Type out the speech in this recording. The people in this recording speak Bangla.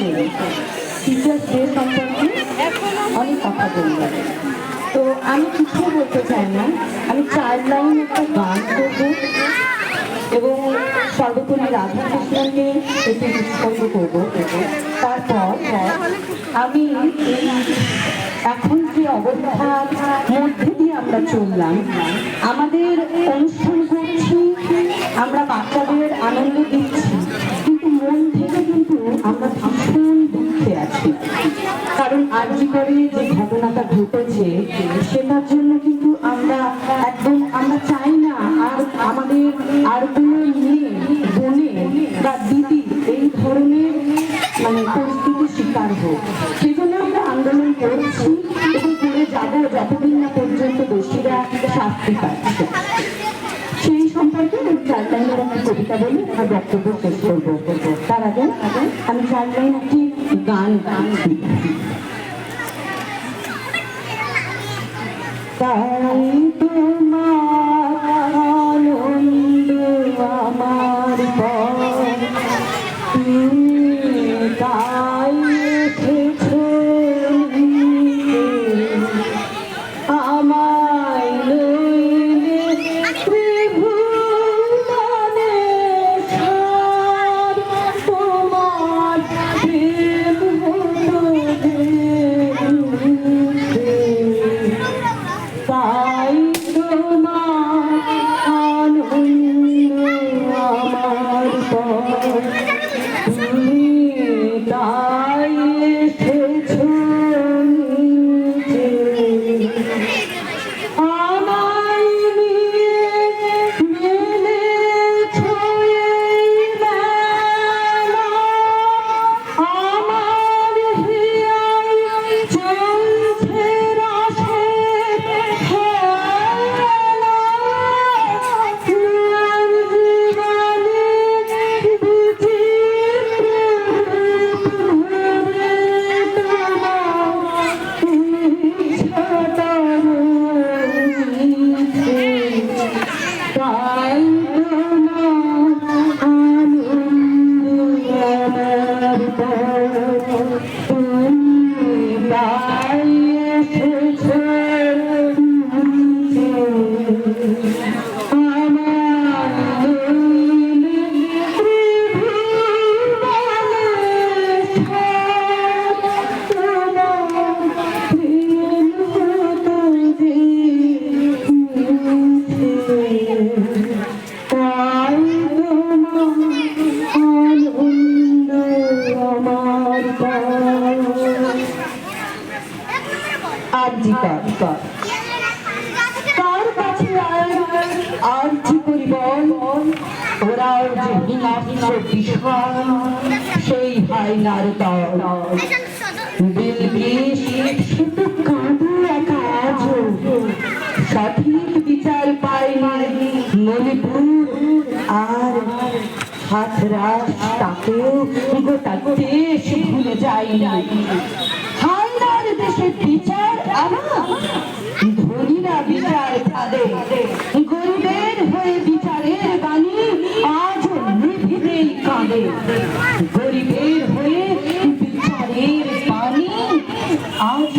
নেই টিচার্স সম্পর্কে অনেক কথা বললাম তো আমি কিছু বলতে চাই না। আমি চার লাইন একটা গান করব এবং সর্বোপরি রাধা কৃষ্ণকে এটি উৎসর্গ করব। তারপর আমি এখন যে অবস্থার মধ্যে দিয়ে আমরা চললাম, আমাদের অনুষ্ঠান করছি, আমরা বাচ্চাদের আনন্দ দিচ্ছি, কিন্তু মন থেকে কিন্তু আমরা আমরা একদম, আমরা চাই না আর আমাদের আর কোনো মেয়ে বোনে বা দিদি এই ধরনের মানে পরিস্থিতির শিকার হোক। সেই জন্য আমরা আন্দোলন করছি এবং করে যাব যতদিন না পর্যন্ত দোষীরা শাস্তি পাচ্ছে। সেই সম্পর্কে আমি চার লাইনের কবিতা বলি আর বক্তব্য শেষ করব। তার আগে আমি চার লাইন একটি গান গান দিই তোমার তুমি আর জিতা কার কাছে আর কি সঠিক বিচার পায়নি মণিপুর। আর হাতরাস তাকেও গোটা দেশে বিচার আনা বিচার তাদের। গরিবের হয়ে বিচারের বাণী আজ নিভিতেই কাঁদে। গরিবের হয়ে বিচারের বাণী আজ